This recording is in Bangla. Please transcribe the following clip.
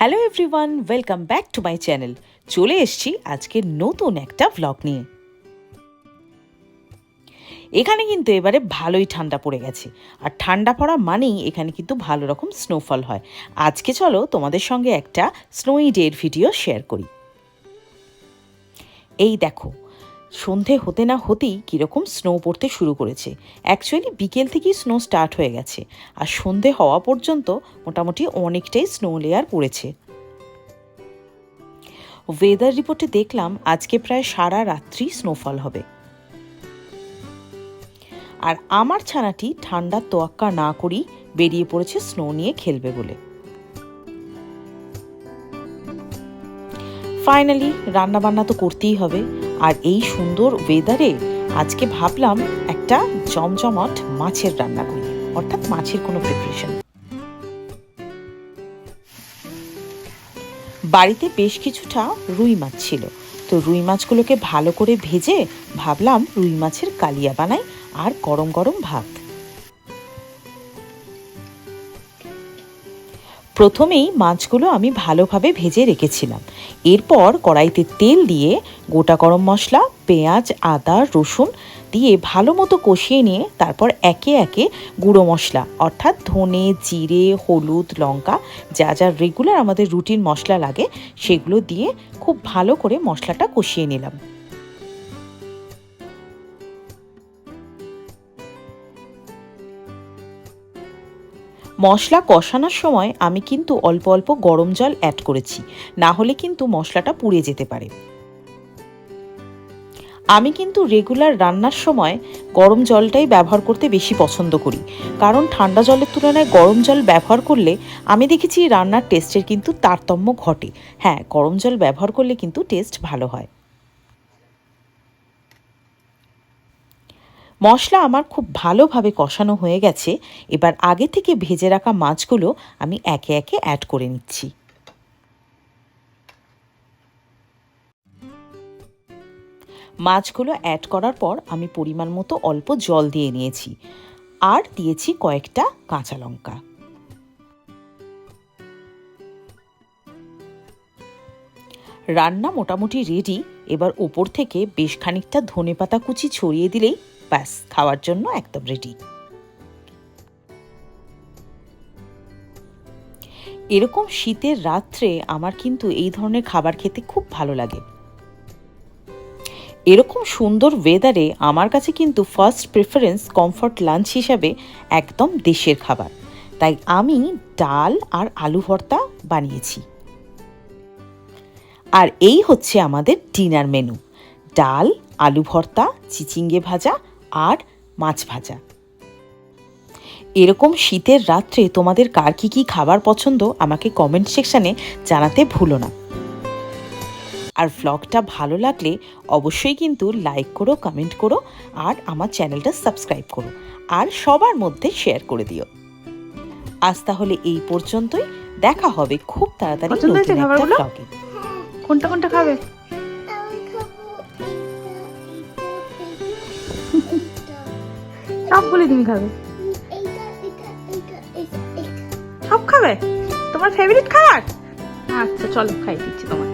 Hello everyone welcome back to my channel চলে এসছি আজকে নতুন একটা ব্লগ নিয়ে। এখানে কিন্তু এবারে ভালোই ঠান্ডা পড়ে গেছে। আর ঠান্ডা পড়া মানেই এখানে কিন্তু ভালো রকম স্নোফল হয়। আজকে চলো তোমাদের সঙ্গে একটা স্নোই ডের ভিডিও শেয়ার করি। এই দেখো সন্ধে হতে না হতেই কীরকম স্নো পড়তে শুরু করেছে। অ্যাকচুয়ালি বিকেল থেকেই স্নো স্টার্ট হয়ে গেছে। আর সন্ধে হওয়া পর্যন্ত মোটামুটি অনেকটাই স্নো লেয়ার পড়েছে। ওয়েদার রিপোর্টে দেখলাম আজকে প্রায় সারা রাত্রি স্নোফল হবে। আর আমার ছানাটি ঠান্ডার তোয়াক্কা না করেই বেরিয়ে পড়েছে স্নো নিয়ে খেলবে বলে। ফাইনালি রান্নাবান্না তো করতেই হবে। আর এই সুন্দর ওয়েদারে আজকে ভাবলাম একটা জমজমাট মাছের রান্না করি, অর্থাৎ মাছের কোনো প্রিপারেশন বাড়িতে বেশ কিছুটা রুই মাছ ছিল। তো রুই মাছগুলোকে ভালো করে ভেজে ভাবলাম রুই মাছের কালিয়া বানাই, আর গরম গরম ভাত। প্রথমেই মাছগুলো আমি ভালোভাবে ভেজে রেখেছিলাম। এরপর কড়াইতে তেল দিয়ে গোটা গরম মশলা, পেঁয়াজ, আদা, রসুন দিয়ে ভালো মতো কষিয়ে নিয়ে তারপর একে একে গুঁড়ো মশলা, অর্থাৎ ধনে, জিরে, হলুদ, লঙ্কা, যা যা রেগুলার আমাদের রুটিন মশলা লাগে, সেগুলো দিয়ে খুব ভালো করে মশলাটা কষিয়ে নিলাম। মশলা কষানোর সময় আমি কিন্তু অল্প অল্প গরম জল অ্যাড করেছি। না হলে কিন্তু মশলাটা পুড়ে যেতে পারে। আমি কিন্তু রেগুলার রান্নার সময় গরম জলটাই ব্যবহার করতে বেশি পছন্দ করি। কারণ ঠান্ডা জলের তুলনায় গরম জল ব্যবহার করলে আমি দেখেছি রান্নার টেস্টের কিন্তু তারতম্য ঘটে। হ্যাঁ গরম জল ব্যবহার করলে কিন্তু টেস্ট ভালো হয়। মশলা আমার খুব ভালোভাবে কষানো হয়ে গেছে। এবার আগে থেকে ভেজে রাখা মাছগুলো আমি একে একে অ্যাড করে নিচ্ছি। মাছগুলো অ্যাড করার পর আমি পরিমাণ মতো অল্প জল দিয়ে নিয়েছি। আর দিয়েছি কয়েকটা কাঁচা লঙ্কা। রান্না মোটামুটি রেডি এবার ওপর থেকে বেশ খানিকটা ধনে পাতা কুচি ছড়িয়ে দিলেই ব্যাস, খাওয়ার জন্য একদম রেডি এরকম শীতের রাত্রে আমার কিন্তু এই ধরনের খাবার খেতে খুব ভালো লাগে। এরকম সুন্দর ওয়েদারে আমার কাছে কিন্তু ফার্স্ট প্রেফারেন্স কমফর্ট লাঞ্চ হিসাবে একদম দেশের খাবার। তাই আমি ডাল আর আলু ভর্তা বানিয়েছি। আর এই হচ্ছে আমাদের ডিনার মেনু ডাল, আলু ভর্তা, চিচিঙ্গে ভাজা আর মাছ ভাজা। এরকম শীতের রাত্রে তোমাদের কার কী কী খাবার পছন্দ আমাকে কমেন্ট সেকশানে জানাতে ভুলো না। আর ভ্লগটা ভালো লাগলে অবশ্যই কিন্তু লাইক করো কমেন্ট করো আর আমার চ্যানেলটা সাবস্ক্রাইব করো আর সবার মধ্যে শেয়ার করে দিও। আজ তাহলে এই পর্যন্তই। দেখা হবে খুব তাড়াতাড়ি নতুন একটা? ভ্লগে কোনটা কোনটা খাবে? সবগুলি তুমি খাবে। সব খাবে? তোমার ফেভারিট খাবার আচ্ছা চলো খাই দিচ্ছি তোমার